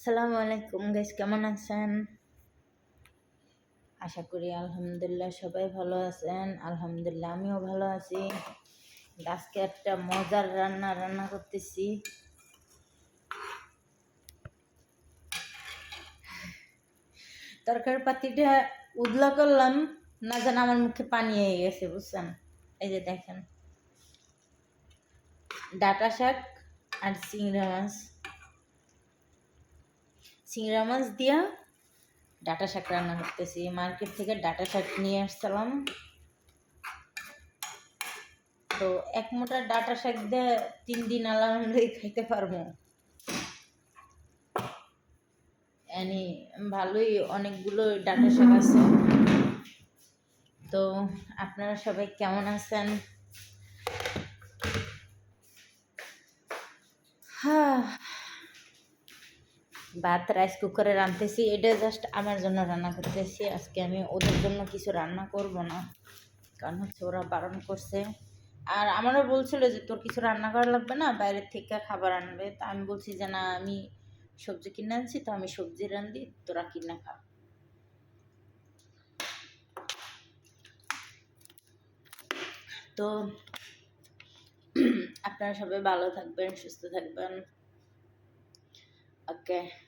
আসসালামু আলাইকুম গাইস কেমন আছেন? আশা করি আলহামদুলিল্লাহ সবাই ভালো আছেন। আলহামদুলিল্লাহ, আমিও ভালো আছি। আজকে একটা মজার রান্না রান্না করতেছি। তরকারি পাতিটা উদলা করলাম, না যেন আমার মুখে পানি হয়ে গেছে, বুঝছেন? এই যে দেখেন। ডাটা শাক আর চিংড়া মাছ। চিংড়া মাছ দিয়া ডাটা শাক রান্না করতেছি। মার্কেট থেকে ডাটা শাক নিয়ে আসছিলাম। তো এক মোটা ডাটা শাক দিয়ে তিন দিন আলহামদুলিল্লাহ খাইতে পারব। এনি, ভালোই অনেকগুলো ডাটা শাক আছে। তো আপনারা সবাই কেমন আছেন? ভাত রাইস কুকারে রাঁধতেছি। এটা জাস্ট আমার জন্য রান্না করতেছি। আজকে আমি ওদের জন্য কিছু রান্না করব না, কারণ হচ্ছে ওরা বারণ করছে। আর আমারও বলছিল যে, তোর কিছু রান্না করা লাগবে না? বাইরের থেকে খাবার আনবে। তা আমি বলছি যে, না, আমি সবজি কিনে আনছি, তো আমি সবজি রান্ধি তোরা কিনে খা। তো আপনারা সবাই ভালো থাকবেন, সুস্থ থাকবেন। ওকে।